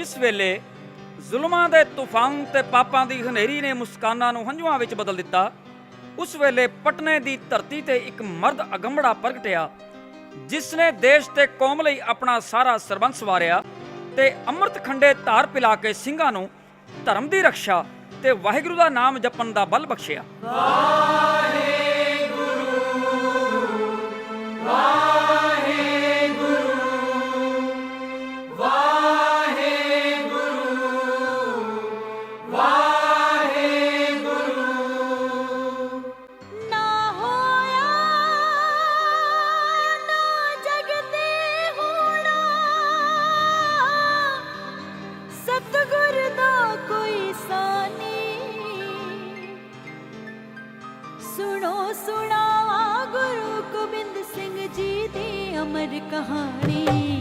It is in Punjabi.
ਜਿਸ ਵੇਲੇ ਜ਼ੁਲਮਾਂ ਦੇ ਤੂਫਾਨ ਤੇ ਪਾਪਾਂ ਦੀ ਹਨੇਰੀ ਨੇ ਮੁਸਕਾਨਾਂ ਨੂੰ ਹੰਝੂਆਂ ਵਿੱਚ ਬਦਲ ਦਿੱਤਾ, ਉਸ ਵੇਲੇ ਪਟਨੇ ਦੀ ਧਰਤੀ ਤੇ ਇੱਕ ਮਰਦ ਅਗੰਮੜਾ ਪ੍ਰਗਟਿਆ ਜਿਸ ਨੇ ਦੇਸ਼ ਤੇ ਕੌਮ ਲਈ ਆਪਣਾ ਸਾਰਾ ਸਰਬੰਸ ਵਾਰਿਆ ਤੇ ਅੰਮ੍ਰਿਤ ਖੰਡੇ ਧਾਰ ਪਿਲਾ ਕੇ ਸਿੰਘਾਂ ਨੂੰ ਧਰਮ ਦੀ ਰੱਖਿਆ ਤੇ ਵਾਹਿਗੁਰੂ ਦਾ ਨਾਮ ਜਪਣ ਦਾ ਬਲ ਬਖਸ਼ਿਆ। ਨਾ ਕੋਈ ਸਾਨੀ ਸੁਣੋ ਸੁਣਾਵਾ ਗੁਰੂ ਗੋਬਿੰਦ ਸਿੰਘ ਜੀ ਦੀ ਅਮਰ ਕਹਾਣੀ